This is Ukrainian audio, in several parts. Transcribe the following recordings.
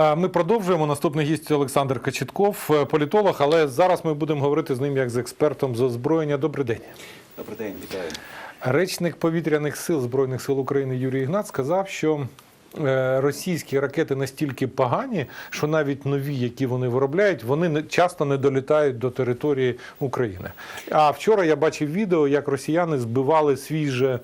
А Ми продовжуємо. Наступний гість Олександр Кочетков, е, політолог, але зараз ми будемо говорити з ним як з експертом з озброєння. Добрий день. Добрий день, вітаю. Речник повітряних сил Збройних сил України Юрій Ігнат сказав, що е, російські ракети настільки погані, що навіть нові, які вони виробляють, вони часто не долітають до території України. А вчора я бачив відео, як росіяни збивали свій же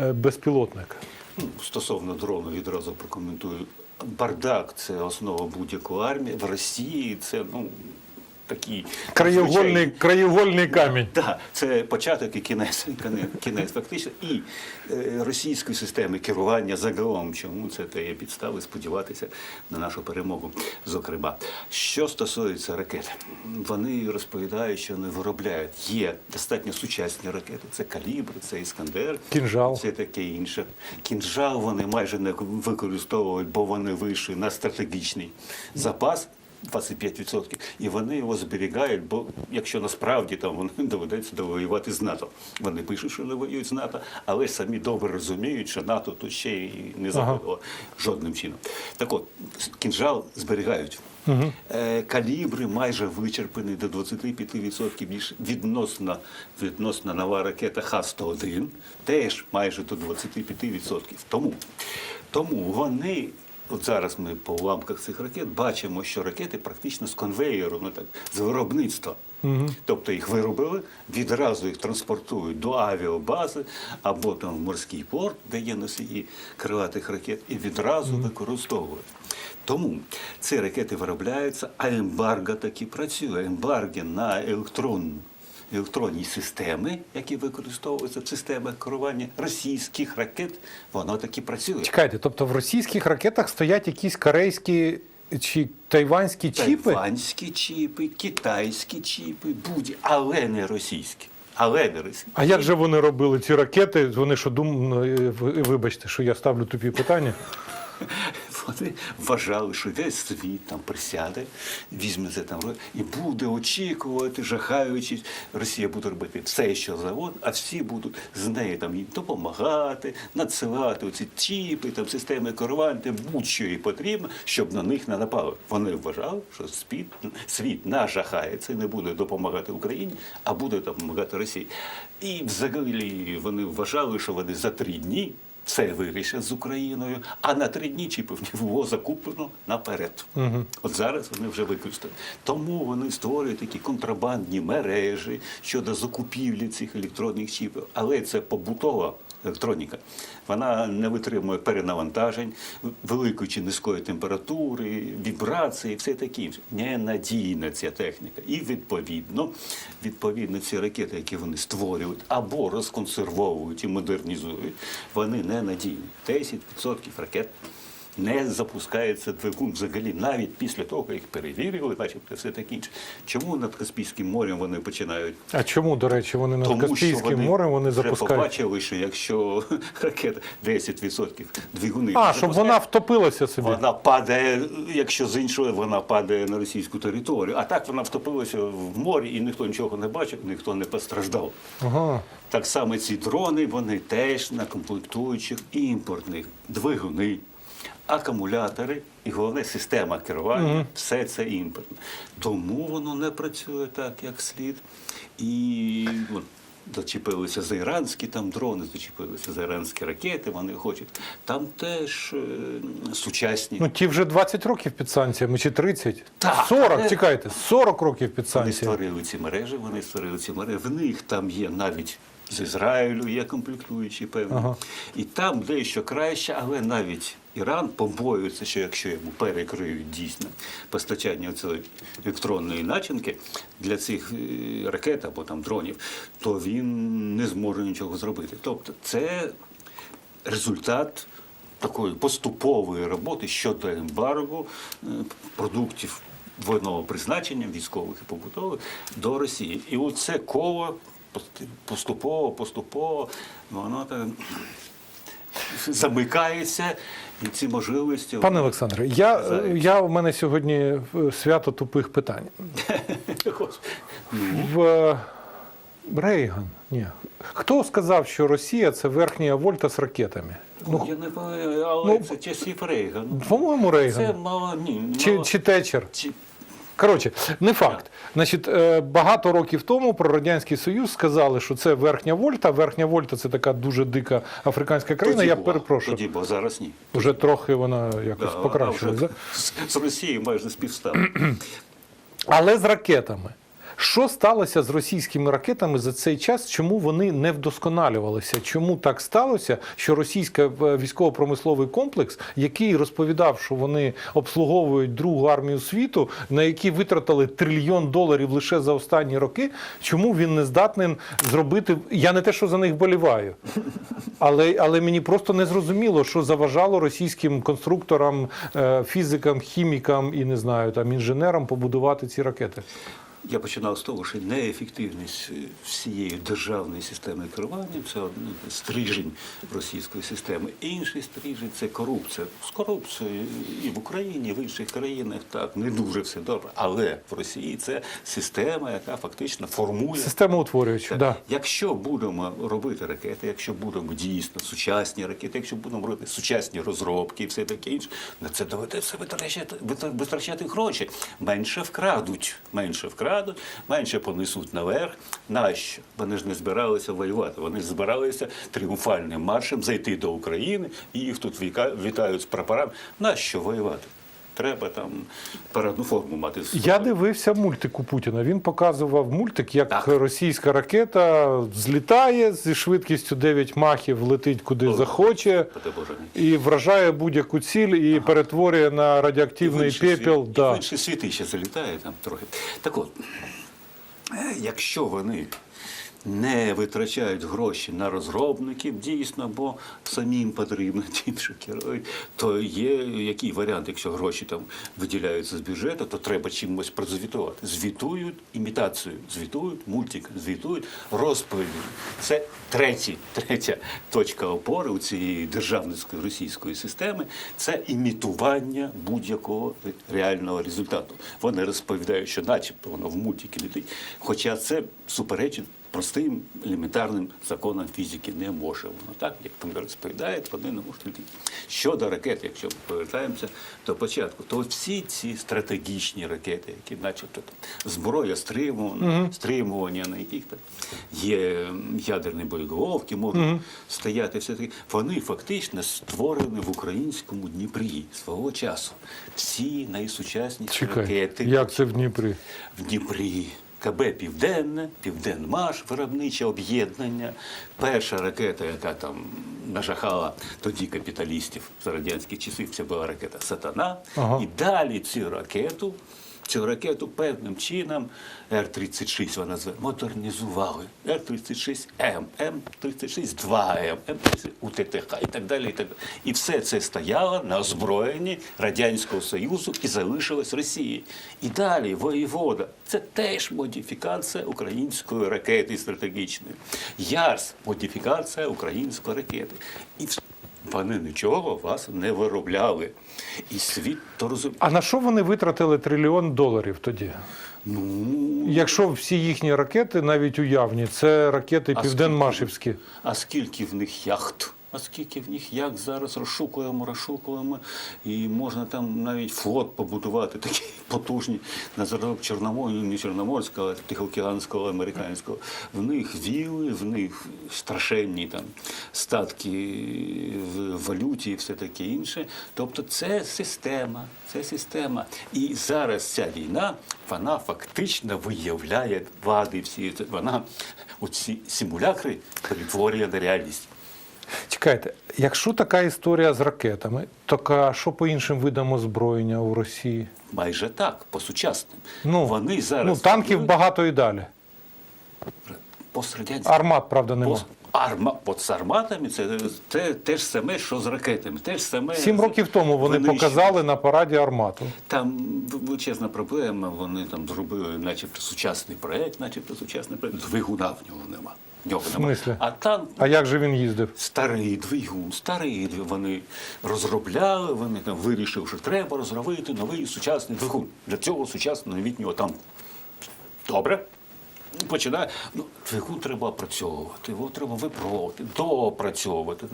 е, безпілотник. Ну, Стосовно дрону відразу прокоментую. Бардак це основа будь-якої армії. В Росії це ну такі Краєгольний, краєгольний камінь. Так, це початок і кінець, кінець, кінець фактично. І е, російської системи керування загалом, чому це те є підстави сподіватися на нашу перемогу. Зокрема, що стосується ракет, вони розповідають, що вони виробляють. Є достатньо сучасні ракети. Це калібр, це іскандер, Кінжал. це таке інше. Кінжал вони майже не використовують, бо вони вийшли на стратегічний запас. 25%, і вони його зберігають, бо якщо насправді там вони доведеться довоювати з НАТО. Вони пишуть, що не воюють з НАТО, але самі добре розуміють, що НАТО тут ще й не заходило жодним чином. Так от, кінжал зберігають. Е, Калібри майже вичерпані до 25% більше відносно, відносно нова ракета Х-101, теж майже до 25%. Тому, тому вони От зараз ми по уламках цих ракет бачимо, що ракети практично з конвеєру, ну так, з виробництва. Тобто їх виробили, відразу їх транспортують до авіабази або там в морський порт, де є носії крилатих ракет, і відразу використовують. Тому ці ракети виробляються, а ембарго таки працює. Ембарго на електронну електронні системи, які використовуються в системах керування російських ракет, воно таки працює. Чекайте, тобто в російських ракетах стоять якісь корейські чи тайванські чіпи? Тайванські чіпи, китайські чіпи, будь, але не російські. Але не російські. А як же вони робили ці ракети? Вони що думали, вибачте, що я ставлю тупі питання. Вони вважали, що весь світ там присяде, візьме це там і буде очікувати, жахаючись, Росія буде робити все, що завод, а всі будуть з нею там їй допомагати, надсилати оці чіпи, там системи керування, будь-що їй потрібно, щоб на них не напали. Вони вважали, що світ, світ нажахається не буде допомагати Україні, а буде допомагати Росії. І взагалі вони вважали, що вони за три дні. Це вирішать з Україною, а на три дні чіпів було закуплено наперед. От зараз вони вже використані. Тому вони створюють такі контрабандні мережі щодо закупівлі цих електронних чіпів. Але це побутова електроніка. Вона не витримує перенавантажень, великої чи низької температури, вібрації, все таке. Ненадійна ця техніка. І відповідно, відповідно, ці ракети, які вони створюють або розконсервовують і модернізують, вони ненадійні. 10% ракет не запускається двигун взагалі, навіть після того, як перевірили, начебто все таке інше. Чому над Каспійським морем вони починають А чому, до речі, вони над тому Каспійським морем вони вже запускають? побачили, що якщо ракета 10% двигуни А, вже щоб вона втопилася собі. вона падає, якщо з іншої, вона падає на російську територію. А так вона втопилася в морі, і ніхто нічого не бачив, ніхто не постраждав. Ага. Так само ці дрони, вони теж на комплектуючих імпортних двигуни, акумулятори і головне система керування. Все це імпортне. Тому воно не працює так, як слід. І от, зачепилися за іранські там дрони, зачепилися за іранські ракети, вони хочуть. Там теж е, сучасні. Ну ті вже 20 років під санкціями, чи 30? Так, 40, але- чекайте, 40 років під Вони створили ці мережі, вони створили ці мережі. В них там є навіть з Ізраїлю, є комплектуючі певні. Ага. І там дещо краще, але навіть Іран побоюється, що якщо йому перекриють дійсно постачання цієї електронної начинки для цих е, ракет або там дронів, то він не зможе нічого зробити. Тобто це результат такої поступової роботи щодо ембарго е, продуктів воєнного призначення, військових і побутових, до Росії. І оце коло поступово, поступово, воно так замикається, і ці можливості. Пане Олександре, я, я у мене сьогодні е, свято тупих питань. В, Рейган. Ні. Хто сказав, що Росія це верхня вольта з ракетами? Ну, я не пам'ятаю, але ну, це часів Рейган. по-моєму, Рейган. Це мало ні. Чи, мало- чи Тетчер. чи- Коротше, не факт. Значить, е, багато років тому про Радянський Союз сказали, що це верхня вольта. Верхня вольта це така дуже дика африканська країна. тоді Я була, перепрошую. Тоді, бо зараз ні. Вже трохи вона якось Да, покращилася. з, Росією майже співстав. Але з ракетами. Що сталося з російськими ракетами за цей час? Чому вони не вдосконалювалися? Чому так сталося, що російський е, військово-промисловий комплекс, який розповідав, що вони обслуговують другу армію світу, на які витратили трильйон доларів лише за останні роки, чому він не здатний зробити? Я не те, що за них боліваю, але, але мені просто не зрозуміло, що заважало російським конструкторам, е, фізикам, хімікам і не знаю там інженерам побудувати ці ракети. Я починав з того, що неефективність е, всієї державної системи керування це стрижень російської системи. Інший стрижень це корупція. З корупцією і в Україні, і в інших країнах так не дуже все добре. Але в Росії це система, яка фактично формує Система утворююча, Так, да. Якщо будемо робити ракети, якщо будемо дійсно сучасні ракети, якщо будемо робити сучасні розробки і все таке інше, на це доведеться витрачати, витрачати гроші. Менше вкрадуть, менше вкрадуть, менше понесуть наверх. Нащо? Вони ж не збиралися воювати. Вони збиралися тріумфальним маршем зайти до України і їх тут вітають з прапорами. Нащо воювати? Треба там парадну форму мати. Я дивився мультик у Путіна. Він показував мультик, як Так. російська ракета злітає зі швидкістю 9 махів, летить куди захоче Боже мій. і вражає будь-яку ціль і перетворює на радіоактивний інші пепел. світ- і Да. в інші світи ще залітає там трохи. Так от, е, якщо вони не витрачають гроші на розробників, дійсно, бо самим потрібно тим, що керують, то є який варіант, якщо гроші там виділяються з бюджету, то треба чимось прозвітувати. Звітують імітацію, звітують мультик, звітують розповіді. Це третій, третя точка опори у цієї державницької російської системи це імітування будь-якого реального результату. Вони розповідають, що начебто воно в мультики летить, хоча це суперечить простим елементарним законам фізики не може воно так, як там розповідають, вони не можуть летіти. Щодо ракет, якщо ми повертаємося до початку, то всі ці стратегічні ракети, які, начебто, зброя стримування, стримування, на яких там є ядерні боєголовки, можуть стояти все таке, вони фактично створені в українському Дніпрі свого часу. Всі найсучасніші Чекай, ракети як це в Дніпрі? в Дніпрі. КБ Південне, Південмаш, виробниче об'єднання. Перша ракета, яка там нажахала тоді капіталістів за радянських часи, це була ракета Сатана. Ага. І далі цю ракету, цю ракету певним чином Р-36 вона зве, модернізували. Р-36М, М-36-2М, М-30 УТТХ і так далі. І, все це стояло на озброєнні Радянського Союзу і залишилось Росії. І далі воєвода. Це теж модифікація української ракети стратегічної. Ярс модифікація української ракети. І вони нічого у вас не виробляли. І світ то розуміє. А на що вони витратили трильйон доларів тоді? Ну, Якщо всі їхні ракети, навіть уявні, це ракети південмашівські. А скільки в них яхт? А скільки в них як зараз розшукуємо, розшукуємо, і можна там навіть флот побудувати, такий потужний на зразок Чорноморського, не Чорноморського, а Тихоокеанського, американського. В них віли, в них страшенні там статки в валюті і все таке інше. Тобто це система, це система. І зараз ця війна, вона фактично виявляє вади всі. Вона оці симулякри перетворює на реальність. Чекайте, якщо така історія з ракетами, то а що по іншим видам озброєння у Росії? Майже так, по сучасним. Ну, Вони зараз ну танків багато і далі. пострадянські. Армат, правда, нема. Пос- Арма, от з арматами це, це те ж саме, що з ракетами. Те ж саме Сім років тому вони винищувачі. показали на параді армату. Там величезна проблема, вони там зробили начебто сучасний проект, начебто сучасний проект. Двигуна в нього нема. В смислі? А танк А як же він їздив? Старий двигун, старий вони розробляли, вони там вирішили, що треба розробити новий сучасний двигун для цього сучасного новітнього танку. Добре. починає. Ну, двигун треба опрацьовувати, його треба випробувати, доопрацьовувати.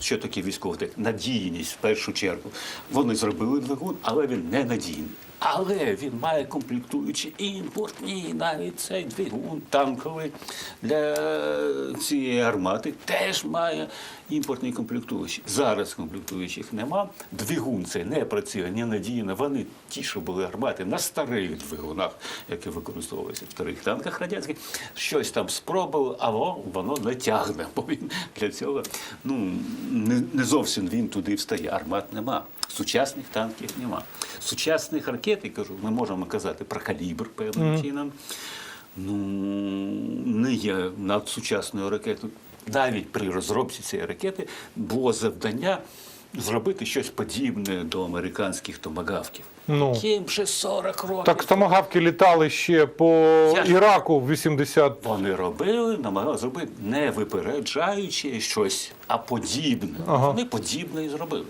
Що таке військовий? Надійність в першу чергу. Вони зробили двигун, але він не надійний. Але він має комплектуючі імпортні, навіть цей двигун танковий для цієї армати теж має імпортні комплектуючі. Зараз комплектуючих нема. Двигун цей не працює, не надійно. Вони ті, що були армати на старих двигунах, які використовувалися в старих танках радянських, щось там спробували, а воно, не тягне. Бо він для цього ну, не зовсім він туди встає. Армат нема. Сучасних танків нема. Сучасних ракет, я кажу, ми можемо казати про калібр певним чином. Ну, не є надсучасною ракетою. Навіть при розробці цієї ракети було завдання зробити щось подібне до американських томагавків. Ну. Яким вже 40 років. Так томагавки літали ще по Я Іраку в 80 Вони робили, намагалися зробити не випереджаючи щось, а подібне. Ага. Вони подібне і зробили.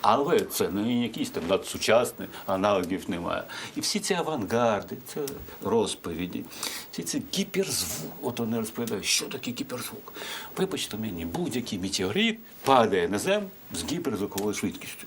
Але це не якісь там надсучасні, аналогів немає. І всі ці авангарди, це розповіді, всі ці гіперзвук. От вони розповідають, що таке гіперзвук. Вибачте мені, будь-який метеорит падає на землю з гіперзвуковою швидкістю.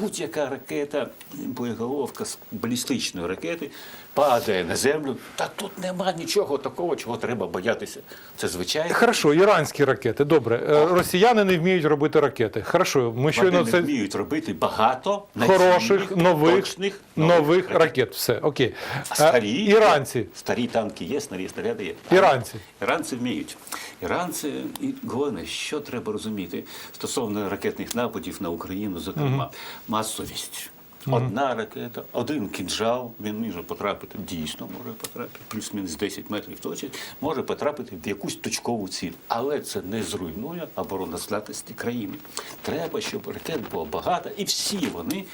Будь-яка ракета, боєголовка з балістичної ракети падає на землю. Та тут нема нічого такого, чого треба боятися. Це звичайно. Хорошо, іранські ракети. Добре. Е, Росіяни не вміють робити ракети. Хорошо, ми щойно це вміють робити багато хороших, нових, точних, нових ракет. Все, окей. А Е, старі Іранці. Старі танки є, старі снаряди є. Іранці. Іранці вміють. Іранці, і головне, що треба розуміти стосовно ракетних нападів на Україну, зокрема, масовість. Одна ракета, один кінжал, він може потрапити, дійсно може потрапити, плюс-мінус 10 метрів точить, може потрапити в якусь точкову ціль. Але це не зруйнує обороноздатності країни. Треба, щоб ракет було багато, і всі вони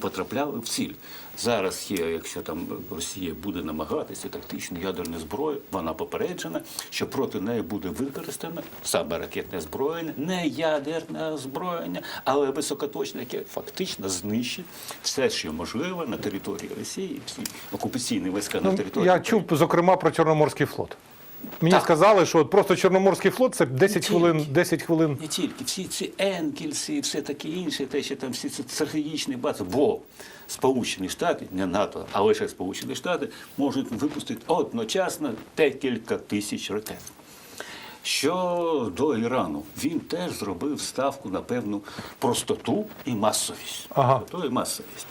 потрапляли в ціль. Зараз є, якщо там Росія буде намагатися тактичну ядерну зброю, вона попереджена, що проти неї буде використано саме ракетне озброєння, не ядерне озброєння, але високоточне, яке фактично знищить все, що можливо на території Росії, всі окупаційні війська на Ну, території. я України. чув, зокрема, про Чорноморський флот. Мені Так. сказали, що от просто Чорноморський флот це 10 тільки. хвилин, 10 хвилин. Не тільки всі ці енкельси все таке інше, те, що там всі ці стратегічні бази, бо Сполучені Штати, не НАТО, а лише Сполучені Штати можуть випустити одночасно декілька тисяч ракет. Що до Ірану, він теж зробив ставку на певну простоту і масовість. Ага. Простоту і масовість.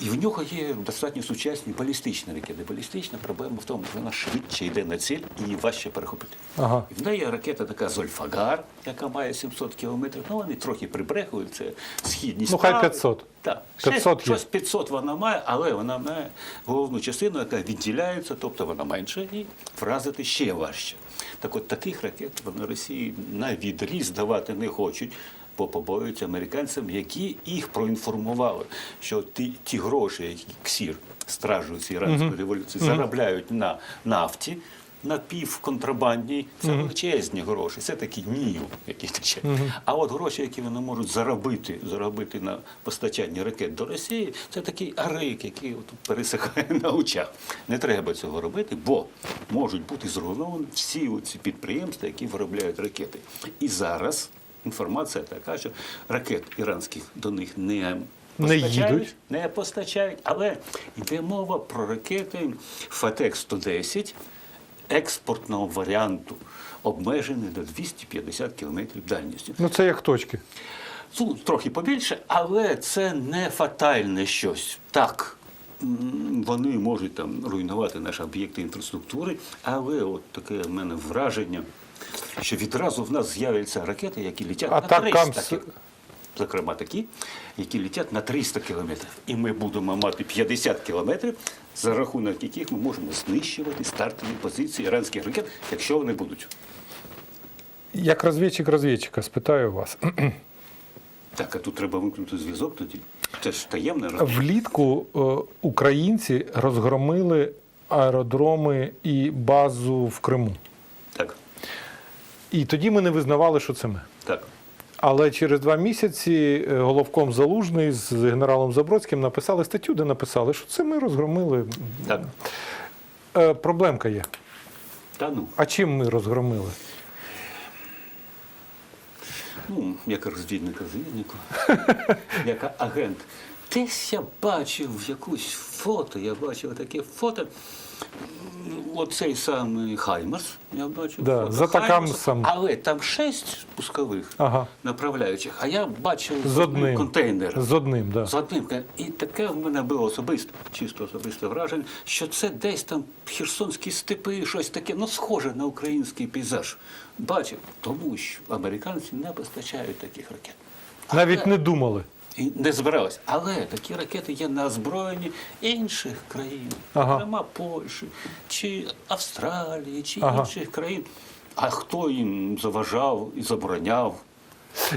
І в нього є достатньо сучасні балістичні ракети. Балістична проблема в тому, що вона швидше йде на ціль і її важче перехопити. Ага. І в неї ракета така Зольфагар, яка має 700 кілометрів. Ну, вони трохи прибрехують, це східні Ну, хай 500. Так, 500 є. щось 500 вона має, але вона має головну частину, яка відділяється, тобто вона менша, і вразити ще важче. Так от таких ракет вони Росії на відріз давати не хочуть. Бо побоюються американцям, які їх проінформували, що ті, ті гроші, які КСІР, стражують іранської революції, заробляють на нафті, напівконтрабандній, це величезні гроші. Це такі ніл, які тече. А от гроші, які вони можуть заробити, заробити на постачанні ракет до Росії, це такий арик, який от пересихає на очах. Не треба цього робити, бо можуть бути зруйновані всі ці підприємства, які виробляють ракети. І зараз інформація така, що ракет іранських до них не Не постачають, їдуть. не постачають, але йде мова про ракети Фатек 110 експортного варіанту, обмежений до 250 кілометрів дальністю. Ну це як точки. Ну, трохи побільше, але це не фатальне щось. Так, вони можуть там руйнувати наші об'єкти інфраструктури, але от таке в мене враження, що відразу в нас з'являться ракети, які літять А на 300 Камс- кілометрів. Зокрема, такі, які літять на 300 кілометрів. І ми будемо мати 50 кілометрів, за рахунок яких ми можемо знищувати стартові позиції іранських ракет, якщо вони будуть. Як розвідчик розвідчика, спитаю вас. Так, а тут треба вимкнути зв'язок тоді. Це ж таємне. Влітку е, українці розгромили аеродроми і базу в Криму. І тоді ми не визнавали, що це ми. так. Але через два місяці е, головком Залужний з генералом Забродським написали статтю, де написали, що це ми розгромили. Так. Е, Проблемка є. Та ну, А чим ми розгромили? ну, як розвідник розвіднику, як агент. Десь я бачив якусь фото, я бачив таке фото. Оцей самий Хаймерс, я бачив. Да, за таким сам. Але там шесть пускових Ага. направляючих, а я бачив З одним. контейнер. З одним, да. З одним. І таке в мене було особисте, чисто особисте враження, що це десь там херсонські степи, щось таке, ну, схоже на український пейзаж. Бачив, тому що американці не постачають таких ракет. Навіть Але- не думали. Не збиралися. Але такі ракети є на озброєнні інших країн, Ага. зокрема Польщі, чи Австралії, чи Ага. інших країн. А хто їм заважав і забороняв?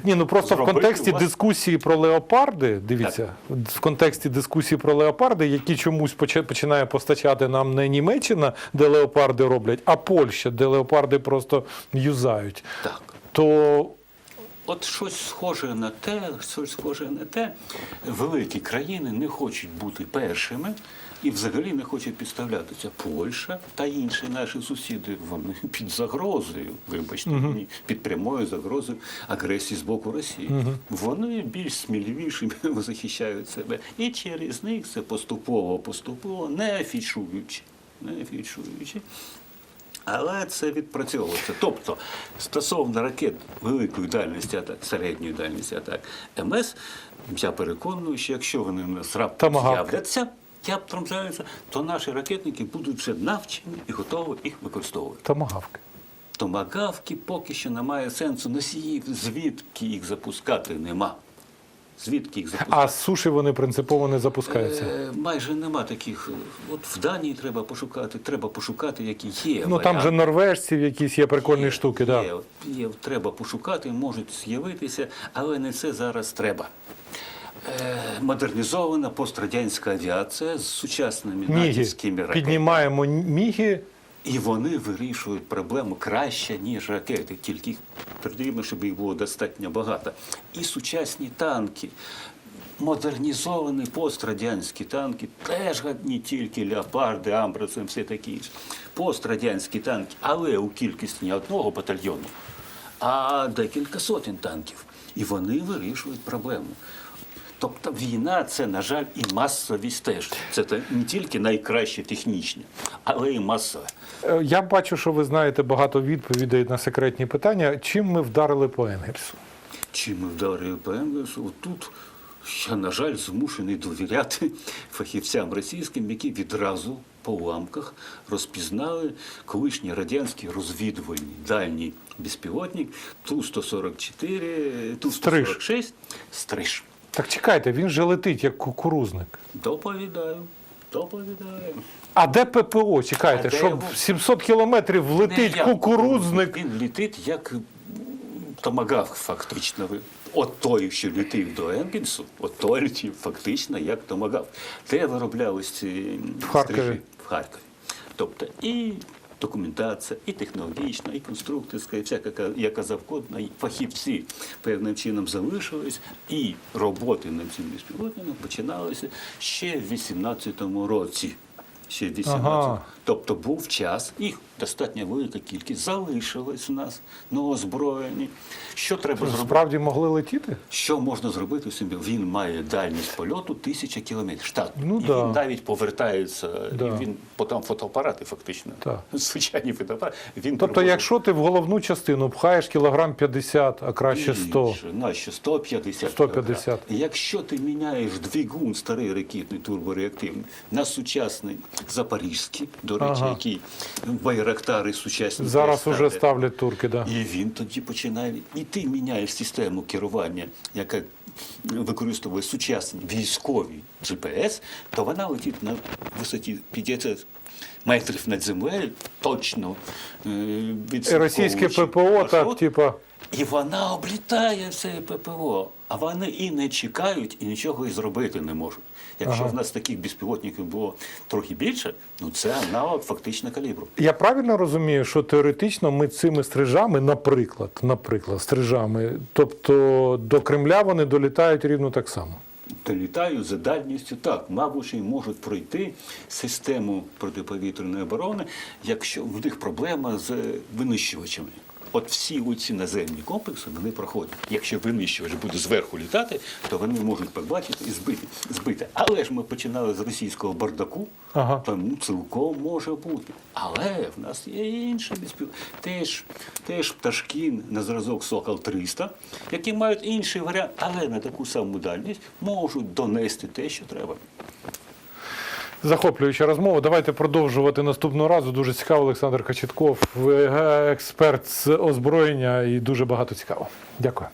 Ні, ну просто в контексті вас- дискусії про леопарди, дивіться, в контексті дискусії про леопарди, які чомусь починає постачати нам не Німеччина, де леопарди роблять, а Польща, де леопарди просто юзають. Так. То От щось схоже на те, щось схоже на те, великі країни не хочуть бути першими і взагалі не хочуть підставлятися. Польща та інші наші сусіди, вони під загрозою, вибачте мені, під прямою загрозою агресії з боку Росії. Вони більш сміливіші захищають себе. І через них це поступово, поступово, не афішуючи, не афішуючи. Але це відпрацьовується. Тобто, стосовно ракет великої дальності атак, середньої дальності атак МС, я переконую, що якщо вони в нас раптом з'являться, раптом з'являться, то наші ракетники будуть вже навчені і готові їх використовувати. томагавки. Томагавки поки що немає сенсу носіїв, звідки їх запускати нема. Звідки їх запускати? А з суші вони принципово не запускаються. Е, майже нема таких. От в Данії треба пошукати, треба пошукати, які є. Ну там же норвежців якісь є прикольні Є, штуки, є, да. є, треба пошукати, можуть з'явитися, але не це зараз треба. Е, модернізована пострадянська авіація з сучасними натівськими ракетами. Піднімаємо міги. І вони вирішують проблему краще, ніж ракети, тільки їх потрібно, щоб їх було достатньо багато. І сучасні танки, модернізовані пострадянські танки, теж не тільки леопарди, амбраси, все таке інше. Пострадянські танки, але у кількості не одного батальйону, а декілька сотень танків. І вони вирішують проблему. Тобто війна це, на жаль, і масовість теж. Це не тільки найкраще технічне, але і масове. Е, Я бачу, що ви знаєте багато відповідей на секретні питання. Чим ми вдарили по Енгельсу? Чим ми вдарили по Енгельсу? Тут я, на жаль, змушений довіряти фахівцям російським, які відразу по уламках розпізнали колишній радянський розвідувальний дальній безпілотник Ту-144, Ту-146 Стриж. Так чекайте, він же летить як кукурузник. Доповідаю, доповідаю. А де ППО? Чекайте, щоб його? 700 кілометрів влетить як кукурузник. Він летить як м, томагавк, фактично. От той, що летів до Енгельсу, от той летів фактично як томагавк. Де вироблялись ці В Харкові. стрижі? В Харкові. Тобто і документація, і технологічна, і конструкторська, і всяка яка- завгодно, завгодна, і фахівці певним чином залишились, і роботи над цим безпілотником починалися ще в 18-му році. Ще в 18 Ага. Тобто був час, їх достатньо велика кількість залишилась у нас на озброєнні. Що треба зробити? Справді могли летіти? Що можна зробити з цим? Він має дальність польоту тисяча кілометрів. Штат. Ну і да. він навіть повертається, Да. і він потім фотоапарати фактично. Так. Звичайні фотоапарати. Він Тобто, привозить якщо ти в головну частину пхаєш кілограм 50, а краще 100. Більше, Нащо 150. 150. кілограм. Якщо ти міняєш двигун старий ракетний турбореактивний на сучасний запорізький, до речі, Ага. який байрактари сучасні Зараз теж уже ставлять. турки, да. І він тоді починає. І ти міняєш систему керування, яка використовує сучасні військові GPS, то вона летить на висоті 50 метрів над землею, точно е, І російське ППО, так, типа. І вона облітає це ППО, а вони і не чекають, і нічого і зробити не можуть. Якщо Ага. в нас таких безпілотників було трохи більше, ну це аналог фактично калібру. Я правильно розумію, що теоретично ми цими стрижами, наприклад, наприклад, стрижами, тобто до Кремля вони долітають рівно так само. долітають за дальністю. Так, мабуть, і можуть пройти систему протиповітряної оборони, якщо в них проблема з винищувачами. От всі оці наземні комплекси вони проходять. Якщо винищувач буде зверху літати, то вони можуть побачити і збити. збити. Але ж ми починали з російського бардаку, Ага. тому цілком може бути. Але в нас є інші безпіл... теж, теж пташки на зразок Сокол 300, які мають інший варіант, але на таку саму дальність можуть донести те, що треба. Захоплююча розмова. Давайте продовжувати наступного разу. Дуже цікаво, Олександр Качетков, експерт з озброєння і дуже багато цікаво. Дякую.